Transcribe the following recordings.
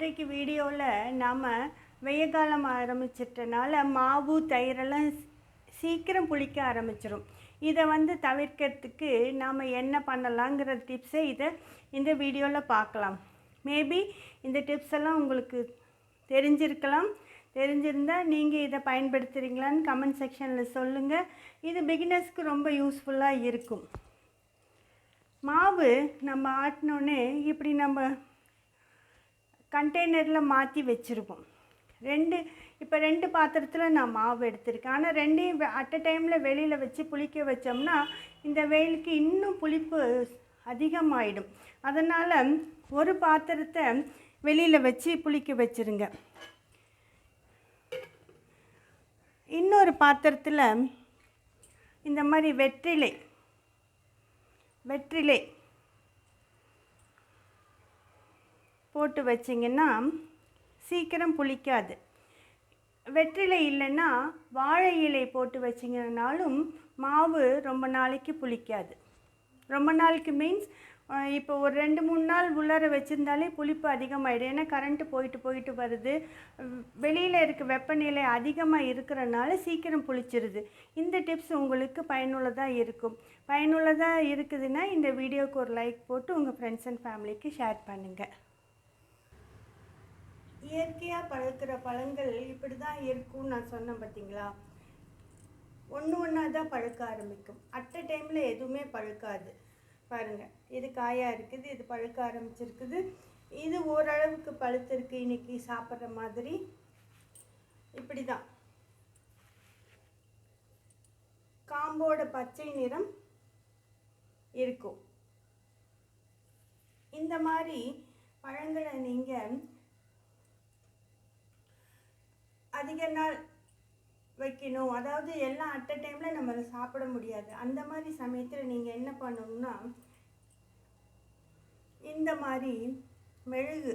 இன்றைக்கு வீடியோவில் நாம் வெய்ய காலம் ஆரம்பிச்சிட்டனால மாவு தயிரெல்லாம் சீக்கிரம் புளிக்க ஆரம்பிச்சிடும் இதை வந்து தவிர்க்கிறதுக்கு நாம் என்ன பண்ணலாங்கிற டிப்ஸை இதை இந்த வீடியோவில் பார்க்கலாம் மேபி இந்த டிப்ஸ் எல்லாம் உங்களுக்கு தெரிஞ்சிருக்கலாம். தெரிஞ்சிருந்தால் நீங்கள் இதை பயன்படுத்துகிறீங்களான்னு கமெண்ட் செக்ஷனில் சொல்லுங்கள் இது பிகினர்ஸ்க்கு ரொம்ப யூஸ்ஃபுல்லாக இருக்கும். மாவு நம்ம ஆட்டினோடனே இப்படி நம்ம கண்டெய்னரில் மாற்றி வச்சுருப்போம். ரெண்டு இப்போ ரெண்டு பாத்திரத்தில் நான் மாவு எடுத்திருக்கேன். ஆனால் ரெண்டையும் அட் அ டைமில் வெளியில் வச்சு புளிக்க வச்சோம்னா இந்த வெயிலுக்கு இன்னும் புளிப்பு அதிகமாயிடும். அதனால் ஒரு பாத்திரத்தை வெளியில் வச்சு புளிக்க வச்சுருங்க. இன்னொரு பாத்திரத்தில் இந்த மாதிரி வெற்றிலை வெற்றிலை போட்டு வச்சிங்கன்னா சீக்கிரம் புளிக்காது. வெற்றிலை இல்லைன்னா வாழை இலை போட்டு வச்சிங்கனாலும் மாவு ரொம்ப நாளைக்கு புளிக்காது. ரொம்ப நாளைக்கு மீன்ஸ் இப்போ ஒரு ரெண்டு மூணு நாள் உள்ளார வச்சுருந்தாலே புளிப்பு அதிகமாகிடும் ஏன்னா கரண்ட்டு போயிட்டு போயிட்டு வருது. வெளியில் இருக்க வெப்பநிலை அதிகமாக இருக்கிறனால சீக்கிரம் புளிச்சிருது. இந்த டிப்ஸ் உங்களுக்கு பயனுள்ளதாக இருக்கும். பயனுள்ளதாக இருக்குதுன்னா இந்த வீடியோவுக்கு ஒரு லைக் போட்டு உங்கள் ஃப்ரெண்ட்ஸ் அண்ட் ஃபேமிலிக்கு ஷேர் பண்ணுங்கள் இயற்கையாக பழுக்கிற பழங்கள் இப்படி தான் இருக்கும்னு நான் சொன்னேன் பார்த்தீங்களா ஒன்று ஒன்றா தான் பழுக்க ஆரம்பிக்கும். அட் அ டைமில் எதுவுமே பழுக்காது. பாருங்கள் இது காயாக இருக்குது இது பழுக்க ஆரம்பிச்சிருக்குது. இது ஓரளவுக்கு பழுத்திருக்கு இன்னைக்கு சாப்பிட்ற மாதிரி. இப்படி தான் காம்போட பச்சை நிறம் இருக்கும். இந்த மாதிரி பழங்களை நீங்கள் அதிக நாள் வைக்கணும். அதாவது எல்லாம் அட் அ டைமில் நம்ம அதை சாப்பிட முடியாது. அந்த மாதிரி சமயத்தில் நீங்கள் என்ன பண்ணணும்னா இந்த மாதிரி மெழுகு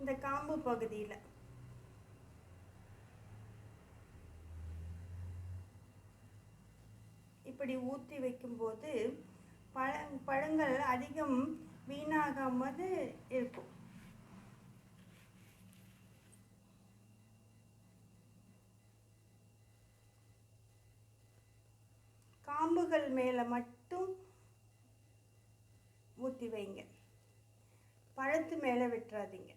இந்த காம்பு பகுதியில் இப்படி ஊற்றி வைக்கும்போது பழ பழங்கள் அதிகம் வீணாகாமது இருக்கும். காம்புகள் மேலே மட்டும் ஊற்றி வைங்க. பழத்து மேலே விட்டுறாதீங்க.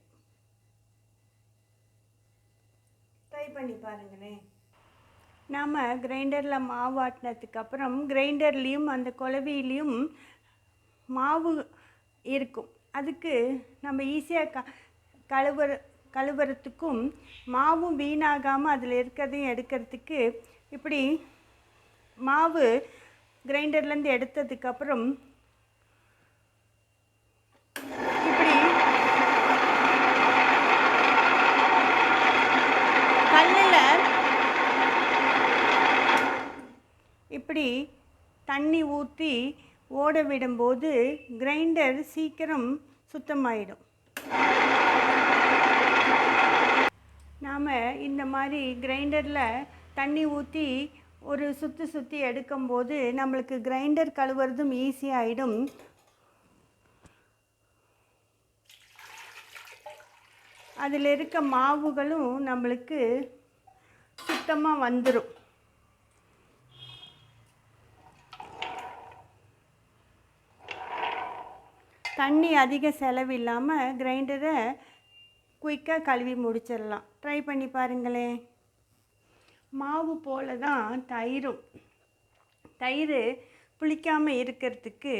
ட்ரை பண்ணி பாருங்களேன் நாம் கிரைண்டரில் மாவு ஆட்டினதுக்கப்புறம் கிரைண்டர்லேயும் அந்த குழவிலையும் மாவு இருக்கும். அதுக்கு நம்ம ஈஸியாக க கழுவுற கழுவுறதுக்கும் மாவும் வீணாகாமல் அதில் இருக்கிறதையும் எடுக்கிறதுக்கு இப்படி மாவு கிரைண்டர்லேருந்து எடுத்ததுக்கப்புறம் இப்படி கல்லில் இப்படி தண்ணி ஊற்றி ஓட விடும்போது கிரைண்டர் சீக்கிரம் சுத்தமாயிடும். நாம் இந்த மாதிரி கிரைண்டரில் தண்ணி ஊற்றி ஒரு சுற்றி சுற்றி எடுக்கும்போது நம்மளுக்கு கிரைண்டர் கழுவுறதும் ஈஸியாகிடும் அதில் இருக்க மாவுகளும் நம்மளுக்கு சுத்தமாக வந்துடும் தண்ணி அதிக செலவில்லாமல் கிரைண்டரை குயிக்காக கழுவி முடிச்சிடலாம். ட்ரை பண்ணி பாருங்களேன். மாவு போல தான் தயிரும். தயிர் புளிக்காமல் இருக்கிறதுக்கு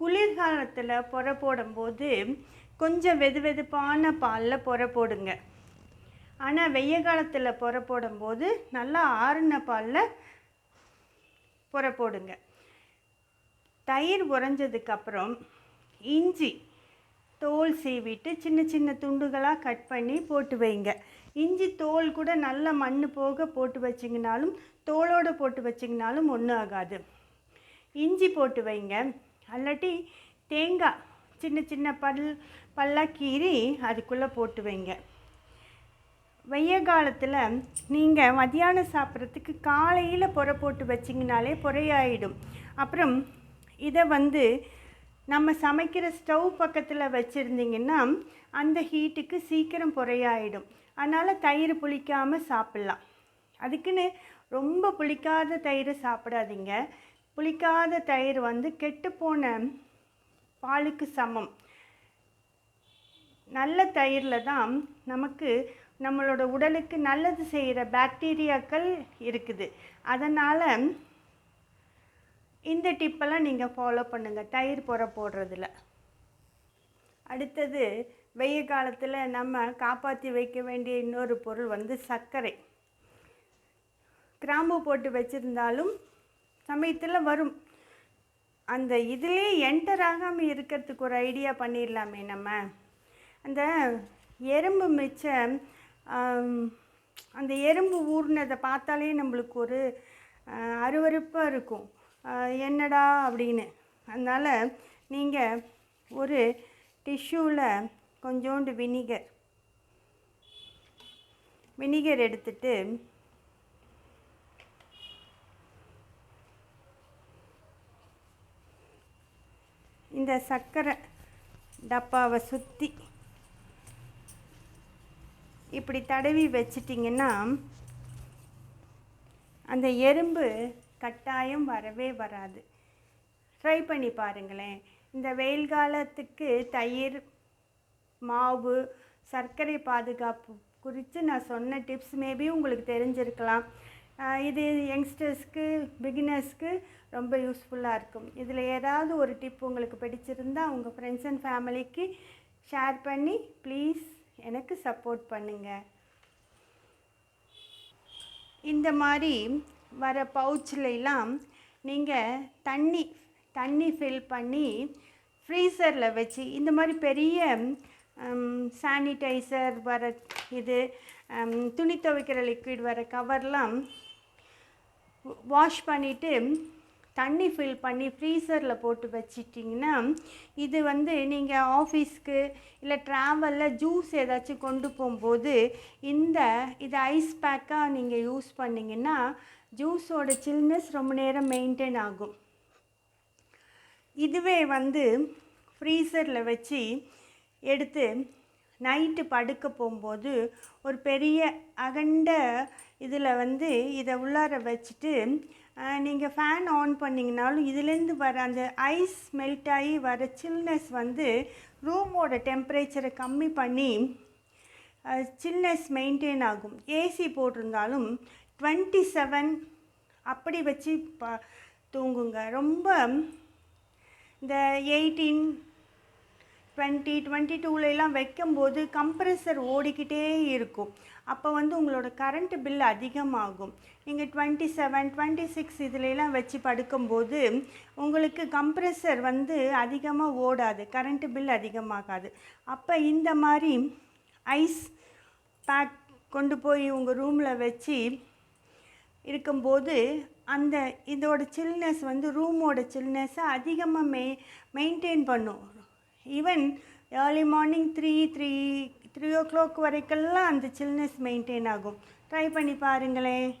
குளிர்காலத்தில் புற போடும்போது கொஞ்சம் வெது வெதுப்பான பாலில் புற போடுங்க. ஆனால் வெய்ய காலத்தில் புற போடும்போது நல்லா ஆறுன பாலில் புற போடுங்க. தயிர் உறைஞ்சதுக்கப்புறம் இஞ்சி தோல் சீவிட்டு சின்ன சின்ன துண்டுகளாக கட் பண்ணி போட்டு வைங்க. இஞ்சி தோல் கூட நல்ல மண் போக போட்டு வச்சிங்கனாலும் தோலோடு போட்டு வச்சிங்கனாலும் ஒன்றும் ஆகாது. இஞ்சி போட்டு வைங்க. அல்லாட்டி தேங்காய் சின்ன சின்ன பல் பல்லாக கீறி அதுக்குள்ளே போட்டு வைங்க. வெய்ய காலத்தில் நீங்கள் மதியானம் சாப்பிட்றதுக்கு காலையில் புற போட்டு வச்சிங்கனாலே புறையாயிடும். அப்புறம் இதை வந்து நம்ம சமைக்கிற ஸ்டவ் பக்கத்தில் வச்சுருந்தீங்கன்னா அந்த ஹீட்டுக்கு சீக்கிரம் புறையாயிடும். அதனால் தயிர் புளிக்காமல் சாப்பிட்லாம். அதுக்குன்னு ரொம்ப புளிக்காத தயிர் சாப்பிடாதீங்க. புளிக்காத தயிர் வந்து கெட்டுப்போன பாலுக்கு சமம். நல்ல தயிரில் தான் நமக்கு நம்மளோட உடலுக்கு நல்லது செய்கிற பாக்டீரியாக்கள் இருக்குது. அதனால் இந்த டிப்பெல்லாம் நீங்கள் ஃபாலோ பண்ணுங்கள் தயிர் புற போடுறதில். அடுத்தது வெய்ய காலத்தில் நம்ம காப்பாற்றி வைக்க வேண்டிய இன்னொரு பொருள் வந்து சர்க்கரை. கிராம்பு போட்டு வச்சுருந்தாலும் சமயத்தில் வரும். அந்த இதிலே என்டர் ஆகாமல் இருக்கிறதுக்கு ஒரு ஐடியா பண்ணிடலாமே நம்ம. அந்த எறும்பு மிச்சம் அந்த எறும்பு ஊறினதை பார்த்தாலே நம்மளுக்கு ஒரு அருவருப்பாக இருக்கும். என்னடா அப்படின்னு. அதனால் நீங்கள் ஒரு டிஷ்யூவில் கொஞ்சோண்டு வினிகர். வினிகர் எடுத்துட்டு இந்த சர்க்கரை டப்பாவை சுற்றி இப்படி தடவி வச்சிட்டிங்கன்னா அந்த எறும்பு கட்டாயம் வரவே வராது. ட்ரை பண்ணி பாருங்களேன். இந்த வெயில் காலத்துக்கு தயிர் மாவு சர்க்கரை பாதுகாப்பு குறித்து நான் சொன்ன டிப்ஸ் மேபி உங்களுக்கு தெரிஞ்சிருக்கலாம். இது யங்ஸ்டர்ஸ்க்கு பிகினர்ஸ்க்கு ரொம்ப யூஸ்ஃபுல்லாக இருக்கும். இதில் ஏதாவது ஒரு டிப் உங்களுக்கு பிடிச்சிருந்தா உங்கள் ஃப்ரெண்ட்ஸ் அண்ட் ஃபேமிலிக்கு ஷேர் பண்ணி ப்ளீஸ் எனக்கு சப்போர்ட் பண்ணுங்கள் இந்த மாதிரி வர பவுச்லலாம் நீங்கள் தண்ணி தண்ணி ஃபில் பண்ணி ஃப்ரீசரில் வச்சு இந்த மாதிரி பெரிய Um, சானிடைசர் வர இது um, துணி துவைக்கிற லிக்விட் வர கவர்லாம் வாஷ் பண்ணிவிட்டு தண்ணி ஃபில் பண்ணி ஃப்ரீசரில் போட்டு வச்சிட்டிங்கன்னா இது வந்து நீங்கள் ஆஃபீஸ்க்கு இல்லை ட்ராவலில் ஜூஸ் ஏதாச்சும் கொண்டு போகும்போது இந்த இது ஐஸ் பேக்காக நீங்கள் யூஸ் பண்ணிங்கன்னா ஜூஸோட சில்னஸ் ரொம்ப நேரம் மெயின்டைன் ஆகும். இதுவே வந்து ஃப்ரீசரில் வச்சு எடுத்து நைட்டு படுக்க போகும்போது ஒரு பெரிய அகண்ட இதில் வந்து இதை உள்ளார வச்சுட்டு நீங்கள் ஃபேன் ஆன் பண்ணிங்கனாலும் இதுலேருந்து வர அந்த ஐஸ் மெல்ட் ஆகி வர சில்னஸ் வந்து ரூமோட டெம்பரேச்சரை கம்மி பண்ணி சில்னஸ் மெயின்டைன் ஆகும். ஏசி போட்டிருந்தாலும் டுவெண்ட்டி செவன் அப்படி வச்சு ப தூங்குங்க. ரொம்ப இந்த எயிட்டீன் டுவெண்ட்டி டுவெண்ட்டி டூலெலாம் வைக்கும்போது கம்ப்ரெசர் ஓடிக்கிட்டே இருக்கும். அப்போ வந்து உங்களோட கரண்ட் பில் அதிகமாகும். நீங்கள் டுவெண்ட்டி செவன் டுவெண்ட்டி சிக்ஸ் இதுலலாம் வச்சு படுக்கும்போது உங்களுக்கு கம்ப்ரெசர் வந்து அதிகமாக ஓடாது. கரண்ட் பில் அதிகமாகாது. அப்போ இந்த மாதிரி ஐஸ் பேக் கொண்டு போய் உங்கள் ரூமில் வச்சு இருக்கும்போது அந்த இதோட சில்னஸ் வந்து ரூமோட சில்னஸை அதிகமாக மெ மெயின்டைன் பண்ணும். Even early morning three three three o'clock வரைக்கெல்லாம் அந்த சில்னஸ் மெயின்டைன் ஆகும். ட்ரை பண்ணி பாருங்களேன்.